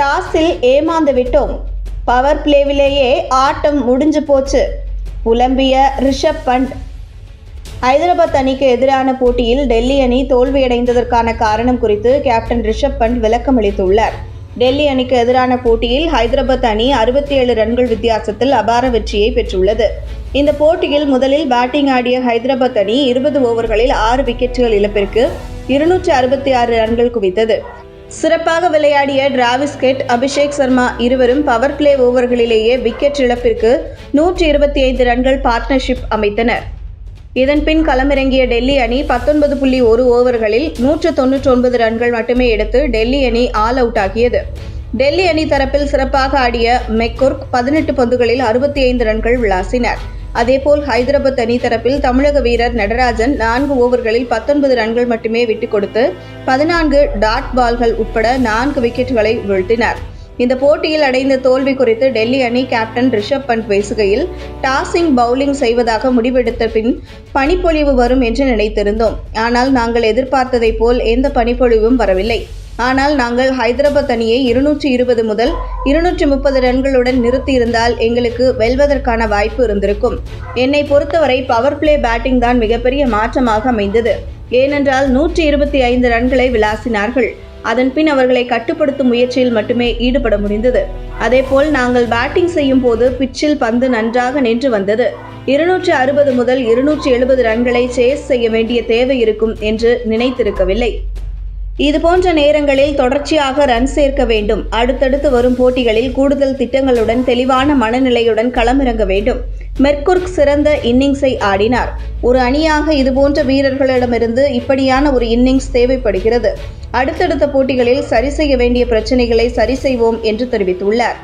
டாஸில் ஏமாந்து விட்டோம் பவர் பிளேவிலேயே ஆட்டம் முடிஞ்சு போச்சு. புலம்பிய ரிஷப் பண்ட் ஹைதராபாத் அணிக்கு எதிரான போட்டியில் டெல்லி அணி தோல்வியடைந்ததற்கான காரணம் குறித்து கேப்டன் ரிஷப் பண்ட் விளக்கம் அளித்துள்ளார். டெல்லி அணிக்கு எதிரான போட்டியில் ஹைதராபாத் அணி அறுபத்தி ஏழு ரன்கள் வித்தியாசத்தில் அபார வெற்றியை பெற்றுள்ளது. இந்த போட்டியில் முதலில் பேட்டிங் ஆடிய ஹைதராபாத் அணி இருபது ஓவர்களில் ஆறு விக்கெட்டுகள் இழப்பிற்கு இருநூற்றி அறுபத்தி ஆறு ரன்கள் குவித்தது. சிறப்பாக விளையாடிய டிராவிஸ் கெட் அபிஷேக் சர்மா இருவரும் பவர் பிளே ஓவர்களிலேயே விக்கெட் இழப்பிற்கு நூற்றி இருபத்தி ஐந்து ரன்கள் பார்ட்னர்ஷிப் அமைத்தனர். இதன்பின் களமிறங்கிய டெல்லி அணி பத்தொன்பது புள்ளி ஒரு ஓவர்களில் நூற்று தொன்னூற்றி ஒன்பது ரன்கள் மட்டுமே எடுத்து டெல்லி அணி ஆல் அவுட் ஆகியது டெல்லி அணி தரப்பில் சிறப்பாக ஆடிய மெக்குர்க் பதினெட்டு பந்துகளில் அறுபத்தி ஐந்து ரன்கள் விளாசினர். அதேபோல் ஹைதராபாத் அணி தரப்பில் தமிழக வீரர் நடராஜன் நான்கு ஓவர்களில் பத்தொன்பது ரன்கள் மட்டுமே விட்டுக் கொடுத்து பதினான்கு டாட் பால்கள் உட்பட நான்கு விக்கெட்டுகளை வீழ்த்தினர். இந்த போட்டியில் அடைந்த தோல்வி குறித்து டெல்லி அணி கேப்டன் ரிஷப் பண்ட் பேசுகையில் டாஸிங் பவுலிங் செய்வதாக முடிவெடுத்த பின் பனிப்பொழிவு வரும் என்று நினைத்திருந்தோம். ஆனால் நாங்கள் எதிர்பார்த்ததைப் போல் எந்த பனிப்பொழிவும் வரவில்லை. ஆனால் நாங்கள் ஹைதராபாத் அணியை இருநூற்றி இருபது முதல் இருநூற்றி முப்பது ரன்களுடன் நிறுத்தியிருந்தால் எங்களுக்கு வெல்வதற்கான வாய்ப்பு இருந்திருக்கும். என்னை பொறுத்தவரை பவர் பிளே பேட்டிங் தான் மிகப்பெரிய மாற்றமாக அமைந்தது. ஏனென்றால் நூற்றி இருபத்தி ஐந்து ரன்களை விளாசினார்கள். அதன்பின் அவர்களை கட்டுப்படுத்தும் முயற்சியில் மட்டுமே ஈடுபட முடிந்தது. அதேபோல் நாங்கள் பேட்டிங் செய்யும் போது பிச்சில் பந்து நன்றாக நின்று வந்தது. இருநூற்று அறுபது முதல் இருநூற்றி எழுபது ரன்களை சேஸ் செய்ய வேண்டிய தேவை இருக்கும் என்று நினைத்திருக்கவில்லை. இதுபோன்ற நேரங்களில் தொடர்ச்சியாக ரன் சேர்க்க வேண்டும். அடுத்தடுத்து வரும் போட்டிகளில் கூடுதல் திட்டங்களுடன் தெளிவான மனநிலையுடன் களமிறங்க வேண்டும். மெர்குர்க் சிறந்த இன்னிங்ஸை ஆடினார். ஒரு அணியாக இதுபோன்ற வீரர்களிடமிருந்து இப்படியான ஒரு இன்னிங்ஸ் தேவைப்படுகிறது. அடுத்தடுத்த போட்டிகளில் சரி செய்ய வேண்டிய பிரச்சனைகளை சரி செய்வோம் என்று தெரிவித்துள்ளார்.